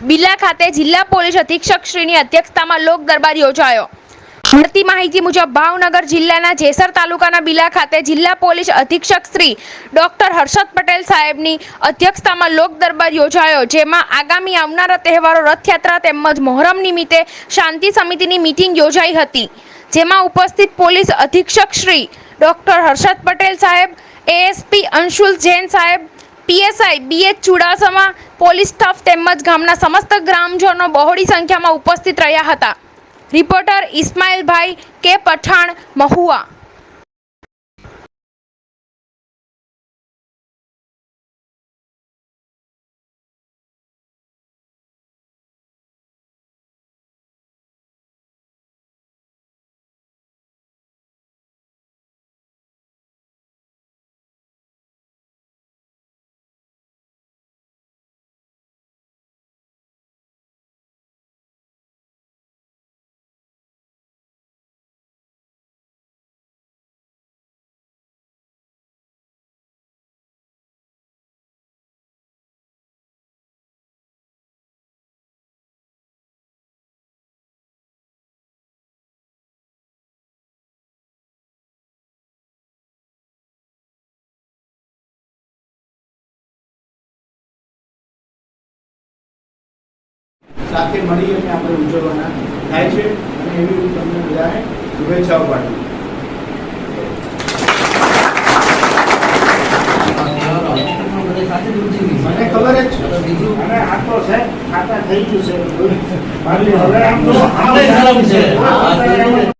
બિલા ખાતે જિલ્લા પોલીસ અધિક્ષક શ્રીની અધ્યક્ષતામાં લોક દરબાર યોજાયો. મળતી માહિતી મુજબ ભાવનગર જિલ્લાના જેસર તાલુકાના બિલા ખાતે જિલ્લા પોલીસ અધિક્ષક શ્રી ડોક્ટર હર્ષદ પટેલ સાહેબની અધ્યક્ષતામાં લોક દરબાર યોજાયો, જેમાં આગામી આવનારા તહેવારો રથયાત્રા તેમજ મોહરમ નિમિત્તે શાંતિ સમિતિની મિટિંગ યોજાઈ હતી. જેમાં ઉપસ્થિત પોલીસ અધિક્ષક શ્રી ડોક્ટર હર્ષદ પટેલ સાહેબ, એએસપી અંશુલ જૈન સાહેબ PSI BH Chudasama police staff તેમજ ગામના સમસ્ત ગ્રામજનો બહોળી સંખ્યામાં ઉપસ્થિત રહ્યા હતા. રિપોર્ટર ઇસ્માઇલભાઈ કે પઠાણ મહુવા. સાથે મળી અને આપણે ઉજવવાના થાય છે અને એવી હું તમને બધાને શુભેચ્છાઓ પાઠવું મને ખબર જ છે અને આ તો છે ખાતા થઈ ગયું છે મારી હવે આમ તો આપણે છે.